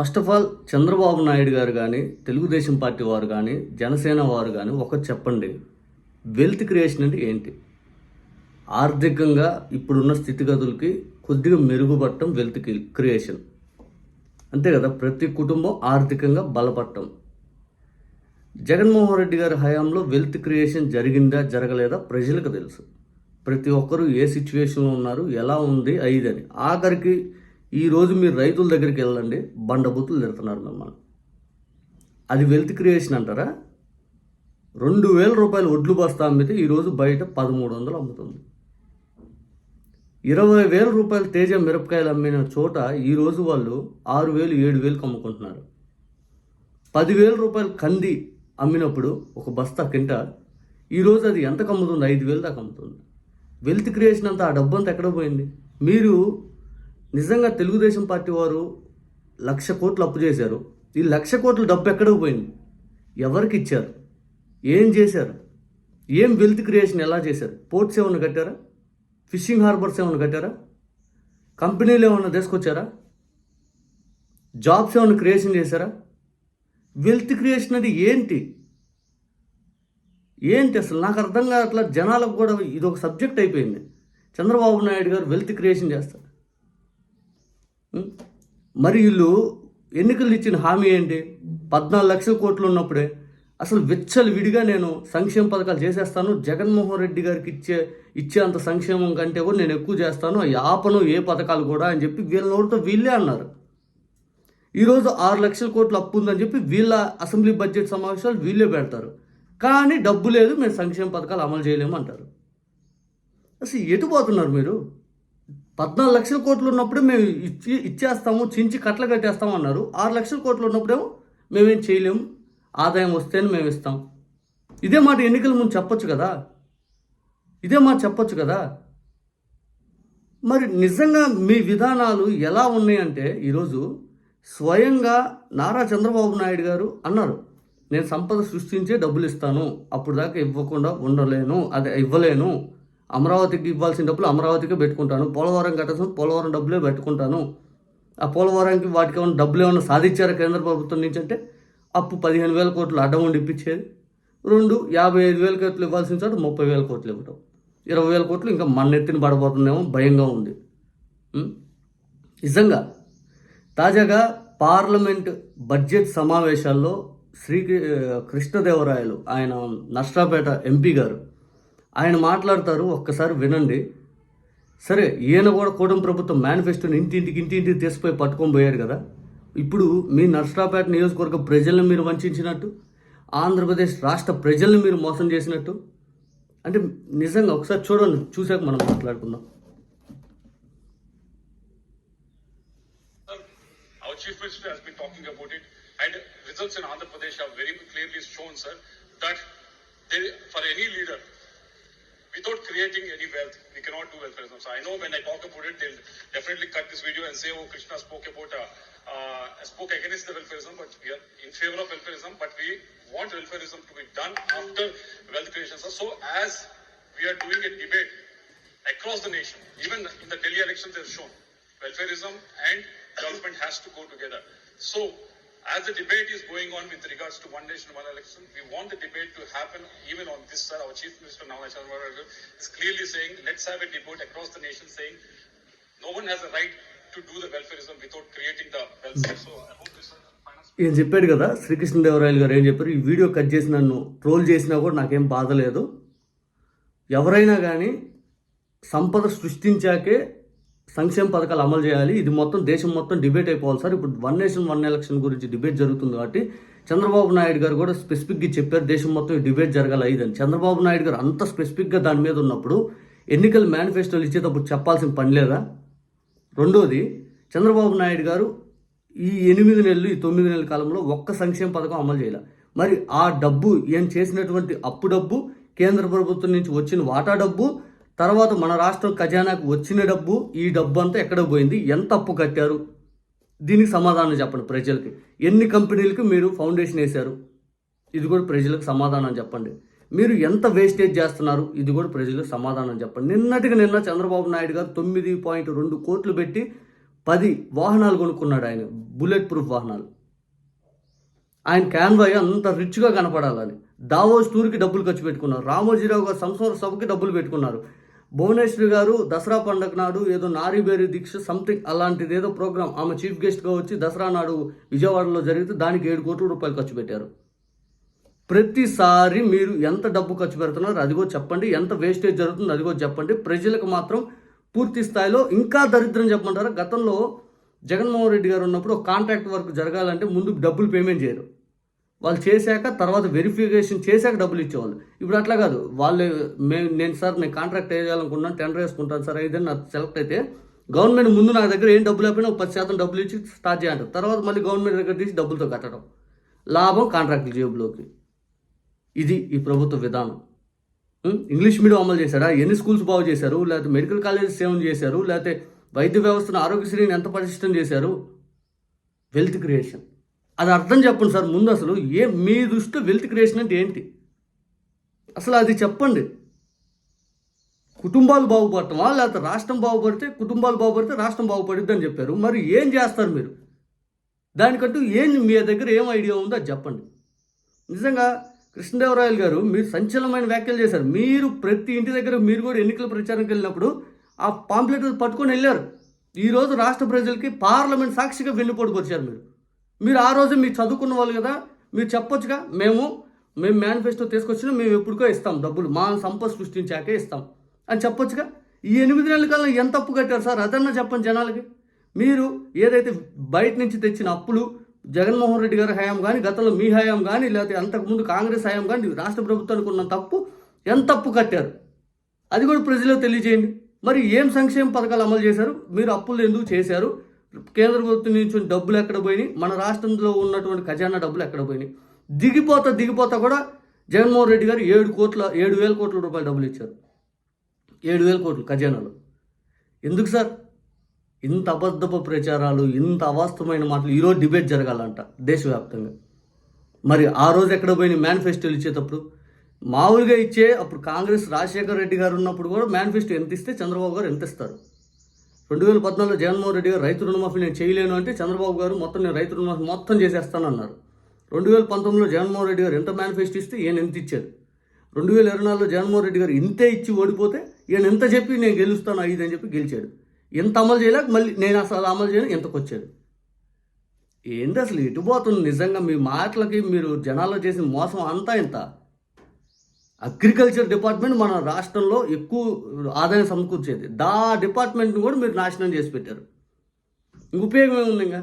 First of all Chandrababu Naidu garu కానీ Telugu Desam party వారు కానీ జనసేన వారు కానీ ఒకటి చెప్పండి. వెల్త్ క్రియేషన్ అంటే ఏంటి? ఆర్థికంగా ఇప్పుడున్న స్థితిగతులకి కొద్దిగా మెరుగుపడటం వెల్త్ క్రియేషన్ అంతే కదా? ప్రతి కుటుంబం ఆర్థికంగా బలపడటం. జగన్మోహన్ రెడ్డి గారి హయాంలో వెల్త్ క్రియేషన్ జరిగిందా జరగలేదా ప్రజలకు తెలుసు. ప్రతి ఒక్కరూ ఏ సిచ్యువేషన్లో ఉన్నారు ఎలా ఉంది అయిదని. ఆఖరికి ఈరోజు మీరు రైతుల దగ్గరికి వెళ్ళండి బండబూతులు తిడుతున్నారు మిమ్మల్ని. అది వెల్త్ క్రియేషన్ అంటారా? రెండు వేల రూపాయలు ఒడ్లు బస్తా అమ్మితే ఈరోజు బయట పదమూడు వందలు అమ్ముతుంది. ఇరవై వేల రూపాయలు తేజ మిరపకాయలు అమ్మిన చోట ఈరోజు వాళ్ళు ఆరు వేలు ఏడు వేలకు అమ్ముకుంటున్నారు పదివేల రూపాయలు కంది అమ్మినప్పుడు ఒక బస్తా కింట ఈరోజు అది ఎంతకు అమ్ముతుంది ఐదు వేలు దాకా అమ్ముతుంది. వెల్త్ క్రియేషన్ అంతా ఆ డబ్బు అంతా ఎక్కడ పోయింది? మీరు నిజంగా తెలుగుదేశం పార్టీ వారు లక్ష కోట్లు అప్పు చేశారు. ఈ లక్ష కోట్ల డబ్బు ఎక్కడికి పోయింది? ఎవరికి ఇచ్చారు? ఏం చేశారు? ఏం వెల్త్ క్రియేషన్ ఎలా చేశారు? పోర్ట్స్ ఏమైనా కట్టారా? ఫిషింగ్ హార్బర్స్ ఏమైనా కట్టారా? కంపెనీలు ఏమైనా తీసుకొచ్చారా? జాబ్స్ ఏమైనా క్రియేషన్ చేశారా? వెల్త్ క్రియేషన్ అది ఏంటి? ఏంటి అసలు? నాకు అర్థం కావట్లా జనాలకు కూడా ఇది ఒక సబ్జెక్ట్ అయిపోయింది. చంద్రబాబు నాయుడు గారు వెల్త్ క్రియేషన్ చేస్తారు. మరి వీళ్ళు ఎన్నికలు ఇచ్చిన హామీ ఏంటి? పద్నాలుగు లక్షల కోట్లు ఉన్నప్పుడే అసలు విచ్చలు విడిగా నేను సంక్షేమ పథకాలు చేసేస్తాను. జగన్మోహన్ రెడ్డి గారికి ఇచ్చే ఇచ్చేంత సంక్షేమం కంటే కూడా నేను ఎక్కువ చేస్తాను. అవి ఆపను ఏ పథకాలు కూడా అని చెప్పి వీళ్ళ నోటితో వీళ్ళే అన్నారు. ఈరోజు ఆరు లక్షల కోట్లు అప్పు ఉందని చెప్పి వీళ్ళ అసెంబ్లీ బడ్జెట్ సమావేశాలు వీళ్ళే పెడతారు. కానీ డబ్బు లేదు మేము సంక్షేమ పథకాలు అమలు చేయలేము అంటారు. అసలు ఎటు పోతున్నారు మీరు? పద్నాలుగు లక్షల కోట్లు ఉన్నప్పుడు మేము ఇచ్చి ఇచ్చేస్తాము చించి కట్టలు కట్టేస్తాము అన్నారు. ఆరు లక్షల కోట్లు ఉన్నప్పుడేమో మేమేం చేయలేము ఆదాయం వస్తేనే మేము ఇస్తాం. ఇదే మాట ఎన్నికల ముందు చెప్పొచ్చు కదా? ఇదే మాట చెప్పొచ్చు కదా? మరి నిజంగా మీ విధానాలు ఎలా ఉన్నాయంటే ఈరోజు స్వయంగా నారా చంద్రబాబు నాయుడు గారు అన్నారు నేను సంపద సృష్టించే డబ్బులు ఇస్తాను అప్పుడు దాకా ఇవ్వకుండా ఉండలేను అదే ఇవ్వలేను అమరావతికి ఇవ్వాల్సిన డబ్బులు అమరావతికే పెట్టుకుంటాను. పోలవరం కట్టాల్సిన పోలవరం డబ్బులే పెట్టుకుంటాను. ఆ పోలవరానికి వాటికి ఏమైనా డబ్బులు ఏమైనా సాధించారా కేంద్ర ప్రభుత్వం నుంచి అంటే? అప్పు పదిహేను వేల కోట్లు అడ్డం ఉండి ఇప్పించేది. రెండు యాభై ఐదు వేల కోట్లు ఇవ్వాల్సిన చోట ముప్పై వేల కోట్లు ఇవ్వటం. ఇరవై వేల కోట్లు ఇంకా మన ఎత్తిని పడబోతుందేమో భయంగా ఉంది. నిజంగా తాజాగా పార్లమెంట్ బడ్జెట్ సమావేశాల్లో శ్రీ కృష్ణదేవరాయలు ఆయన నష్టాపేట ఎంపీ గారు ఆయన మాట్లాడతారు ఒక్కసారి వినండి. సరే ఈయన కూడా కూటమి ప్రభుత్వం మేనిఫెస్టోని ఇంటింటికి ఇంటింటికి తీసిపోయి పట్టుకొని పోయారు కదా. ఇప్పుడు మీ నర్సరాపేట నియోజకవర్గ ప్రజలను మీరు వంచినట్టు ఆంధ్రప్రదేశ్ రాష్ట్ర ప్రజల్ని మీరు మోసం చేసినట్టు? అంటే నిజంగా ఒకసారి చూడండి చూసాక మనం మాట్లాడుకుందాం. Our chief minister has been talking about it, and results in Andhra Pradesh have very clearly shown, sir, that they, for any leader, without creating any wealth, we cannot do welfareism. So I know when I talk about it, they'll definitely cut this video and say, "Oh, Krishna spoke about uh, uh, spoke against the welfareism, but we are in favor of welfareism, but we want welfareism to be done after wealth creation." So, so as we are doing a debate across the nation, even in the Delhi elections, they've shown welfareism and development has to go together. So, as the debate is going on with regards to one nation, one election, we want the debate to happen even on this sir. Our Chief Minister Nana Chandrababu is clearly saying, let's have a debate across the nation saying, no one has a right to do the welfareism without creating the welfare. So, I hope this uh, finance. ఈయన చెప్పాడు కదా శ్రీకృష్ణదేవరాయలు గారు ఏం చెప్పారు ఈ video cut చేసి నన్ను troll చేసినా కూడా నాకేం బాధ లేదు ఎవరైనా కానీ సంపద సృష్టించాకే సంక్షేమ పథకాలు అమలు చేయాలి. ఇది మొత్తం దేశం మొత్తం డిబేట్ అయిపోవాలి సార్. ఇప్పుడు వన్ నేషన్ వన్ ఎలక్షన్ గురించి డిబేట్ జరుగుతుంది కాబట్టి చంద్రబాబు నాయుడు గారు కూడా స్పెసిఫిక్గా చెప్పారు దేశం మొత్తం డిబేట్ జరగాలి ఇదని చంద్రబాబు నాయుడు గారు అంత స్పెసిఫిక్గా దాని మీద ఉన్నప్పుడు ఎన్నికల మేనిఫెస్టోలు ఇచ్చేటప్పుడు చెప్పాల్సిన పని లేదా? రెండోది చంద్రబాబు నాయుడు గారు ఈ ఎనిమిది నెలలు ఈ తొమ్మిది నెలల కాలంలో ఒక్క సంక్షేమ పథకం అమలు చేయాలి. మరి ఆ డబ్బు ఏం చేసినటువంటి అప్పు డబ్బు కేంద్ర ప్రభుత్వం నుంచి వచ్చిన వాటా డబ్బు తర్వాత మన రాష్ట్రం ఖజానాకు వచ్చిన డబ్బు ఈ డబ్బు అంతా ఎక్కడ పోయింది? ఎంత అప్పు కట్టారు? దీనికి సమాధానం చెప్పండి ప్రజలకి. ఎన్ని కంపెనీలకు మీరు ఫౌండేషన్ వేశారు? ఇది కూడా ప్రజలకు సమాధానం చెప్పండి. మీరు ఎంత వేస్టేజ్ చేస్తున్నారు? ఇది కూడా ప్రజలకు సమాధానం చెప్పండి. నిన్నటికి నిన్న చంద్రబాబు నాయుడు గారు తొమ్మిది పాయింట్ రెండు కోట్లు పెట్టి పది వాహనాలు కొనుక్కున్నాడు ఆయన. బుల్లెట్ ప్రూఫ్ వాహనాలు. ఆయన క్యాన్వాయ్ అంత రిచ్గా కనపడాలని. దావోస్ టూర్కి డబ్బులు ఖర్చు పెట్టుకున్నారు. రామోజీరావు గారు సంస్మరణ సభకి డబ్బులు పెట్టుకున్నారు. భువనేశ్వరి గారు దసరా పండగ నాడు ఏదో నారీబేరి దీక్ష సంథింగ్ అలాంటిది ఏదో ప్రోగ్రామ్ ఆమె చీఫ్ గెస్ట్గా వచ్చి దసరా నాడు విజయవాడలో జరిగితే దానికి ఏడు కోట్ల రూపాయలు ఖర్చు పెట్టారు. ప్రతిసారి మీరు ఎంత డబ్బు ఖర్చు పెడుతున్నారు అదిగో చెప్పండి ఎంత వేస్టేజ్ జరుగుతుంది అదిగో చెప్పండి. ప్రజలకు మాత్రం పూర్తి స్థాయిలో ఇంకా దరిద్రం చెప్పమంటారా? గతంలో జగన్మోహన్ రెడ్డి గారు ఉన్నప్పుడు కాంట్రాక్ట్ వర్క్ జరగాలంటే ముందు డబ్బులు పేమెంట్ చేయరు. వాళ్ళు చేశాక తర్వాత వెరిఫికేషన్ చేశాక డబ్బులు ఇచ్చేవాళ్ళు. ఇప్పుడు అట్లా కాదు. వాళ్ళు మేము నేను సార్ నేను కాంట్రాక్ట్ వేయాలనుకున్నాను టెండర్ వేసుకుంటాను సార్ అయితే నాకు సెలెక్ట్ అయితే గవర్నమెంట్ ముందు నా దగ్గర ఏం డబ్బులు అయిపోయినా పది శాతం డబ్బులు ఇచ్చి స్టార్ట్ చేయంటారు తర్వాత మళ్ళీ గవర్నమెంట్ దగ్గర తీసి డబ్బులతో కట్టడం. లాభం కాంట్రాక్ట్ జేబులోకి. ఇది ఈ ప్రభుత్వ విధానం. ఇంగ్లీష్ మీడియం అమలు చేశారా? ఎన్ని స్కూల్స్ బాగు చేశారు? లేకపోతే మెడికల్ కాలేజెస్ ఏమైనా చేశారు? లేకపోతే వైద్య వ్యవస్థను ఆరోగ్యశ్రీని ఎంత పటిష్టం చేశారు? వెల్త్ క్రియేషన్ అది అర్థం చెప్పండి సార్ ముందు అసలు. ఏ మీ దృష్టిలో వెల్త్ క్రియేషన్ అంటే ఏంటి? అసలు అది చెప్పండి. కుటుంబాలు బాగుపడటమా? లేకపోతే రాష్ట్రం బాగుపడితే కుటుంబాలు బాగుపడితే రాష్ట్రం బాగుపడుద్ది అని చెప్పారు. మరి ఏం చేస్తారు మీరు? దానికంటూ ఏం మీ దగ్గర ఏం ఐడియా ఉందో అది చెప్పండి. నిజంగా కృష్ణదేవరాయలు గారు మీరు సంచలనమైన వ్యాఖ్యలు చేశారు. మీరు ప్రతి ఇంటి దగ్గర మీరు కూడా ఎన్నికల ప్రచారంకి వెళ్ళినప్పుడు ఆ పాంప్లెట్ పట్టుకొని వెళ్ళారు. ఈరోజు రాష్ట్ర ప్రజలకి పార్లమెంట్ సాక్షిగా వెన్నుపోటుకు వచ్చారు మీరు. మీరు ఆ రోజు మీరు చదువుకున్న వాళ్ళు కదా మీరు చెప్పొచ్చుగా మేము మేము మేనిఫెస్టో తీసుకొచ్చినా మేము ఎప్పటికో ఇస్తాం డబ్బులు మా సంపద సృష్టించాకే ఇస్తాం. అని చెప్పొచ్చుగా? ఈ ఎనిమిది నెలల కాలం ఎంత అప్పు కట్టారు సార్? అదన్నా చెప్పండి జనాలకి. మీరు ఏదైతే బయట నుంచి తెచ్చిన అప్పులు జగన్మోహన్ రెడ్డి గారి హయాం కానీ గతంలో మీ హయాం కానీ లేకపోతే అంతకుముందు కాంగ్రెస్ హయాం కానీ రాష్ట్ర ప్రభుత్వానికి ఉన్న తప్పు ఎంత అప్పు కట్టారు? అది కూడా ప్రజలకు తెలియజేయండి. మరి ఏం సంక్షేమ పథకాలు అమలు చేశారు? మీరు అప్పులు ఎందుకు చేశారు? కేంద్ర ప్రభుత్వం నుంచి డబ్బులు ఎక్కడ పోయినాయి? మన రాష్ట్రంలో ఉన్నటువంటి ఖజానా డబ్బులు ఎక్కడ పోయినాయి? దిగిపోతా దిగిపోతా కూడా జగన్మోహన్ రెడ్డి గారు ఏడు కోట్ల ఏడు వేల కోట్ల రూపాయలు డబ్బులు ఇచ్చారు. ఏడు వేల కోట్లు ఖజానాలో. ఎందుకు సార్? ఇంత అబద్ధపు ప్రచారాలు ఇంత అవాస్తవమైన మాటలు ఈరోజు డిబేట్ జరగాలంట దేశవ్యాప్తంగా. మరి ఆ రోజు ఎక్కడ పోయిన మేనిఫెస్టోలు ఇచ్చేటప్పుడు. మామూలుగా ఇచ్చే అప్పుడు కాంగ్రెస్ రాజశేఖర రెడ్డి గారు ఉన్నప్పుడు కూడా మేనిఫెస్టో ఎంత ఇస్తే చంద్రబాబు గారు ఎంత ఇస్తారు? రెండు వేల పద్నాలుగులో జగన్మోహన్ రెడ్డి గారు రైతు రుణమాఫీ నేను చేయలేను అంటే చంద్రబాబు గారు మొత్తం నేను రైతు రుణమాఫీ మొత్తం చేసేస్తానన్నారు. రెండు వేల పంతొమ్మిదిలో జగన్మోహన్ రెడ్డి గారు ఎంత మేనిఫెస్టో ఇస్తే ఈయన ఎంత ఇచ్చారు రెండు వేల ఇరవై నాలుగులో జగన్మోహన్ రెడ్డి గారు ఇంతే ఇచ్చి ఓడిపోతే ఈయన ఎంత చెప్పి నేను గెలుస్తాను ఐదు అని చెప్పి గెలిచాడు. ఎంత అమలు చేయలేక మళ్ళీ నేను అసలు అమలు చేయను ఎంతకు వచ్చాడు. ఏంది అసలు ఎటు పోతుంది నిజంగా మీ మాటలకి మీరు జనాల్లో చేసిన మోసం అంతా ఇంత. అగ్రికల్చర్ డిపార్ట్మెంట్ మన రాష్ట్రంలో ఎక్కువ ఆదాయం సమకూర్చేది. దా డిపార్ట్మెంట్ని కూడా మీరు నాశనం చేసి పెట్టారు. ఇంక ఉపయోగం ఏముంది ఇంకా?